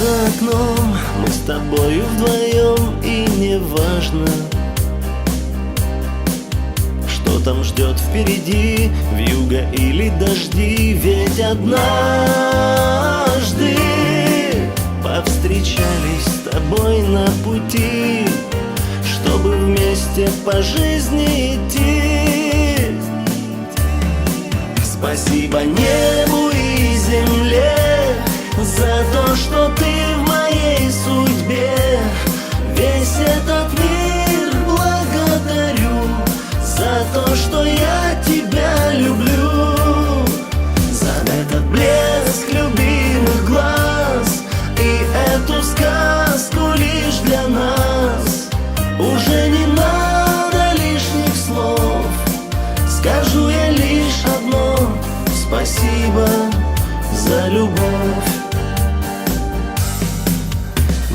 окном. Мы с тобою вдвоем И не важно Что там ждет впереди Вьюга или дожди. Ведь однажды Повстречались с тобой на пути Чтобы вместе по жизни идти Что ты в моей судьбе. Весь этот мир благодарю За то, что я тебя люблю. За этот блеск любимых глаз И эту сказку лишь для нас. Уже не надо лишних слов. Скажу я лишь одно. Спасибо за любовь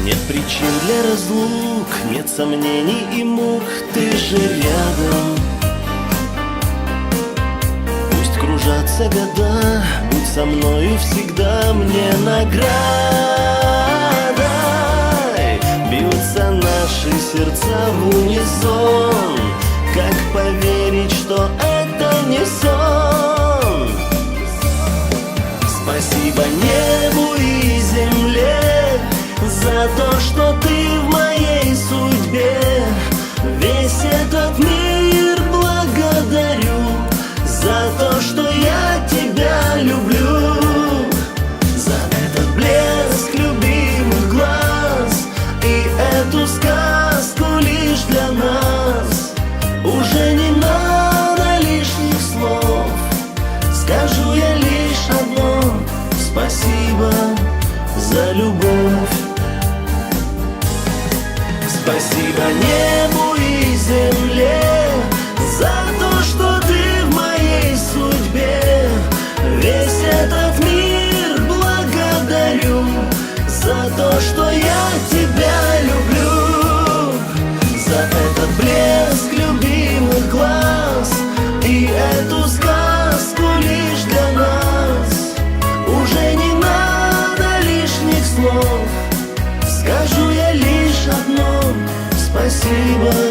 Нет причин для разлук Нет сомнений и мук. Ты же рядом. Пусть кружатся года Будь со мною всегда Мне наградой. Бьются наши сердца в унисон За то, что ты в моей судьбе. Весь этот мир благодарю За то, что я тебя люблю. За этот блеск любимых глаз И эту сказку лишь для нас. Уже не надо лишних слов. Скажу я лишь одно. Спасибо за любовь Спасибо небу и земле за то, что ты в моей судьбе. Весь этот мир благодарю за то, что я тебя люблю, за этот блеск любимых глаз и эту сказку лишь для нас. Уже не надо лишних слов. see what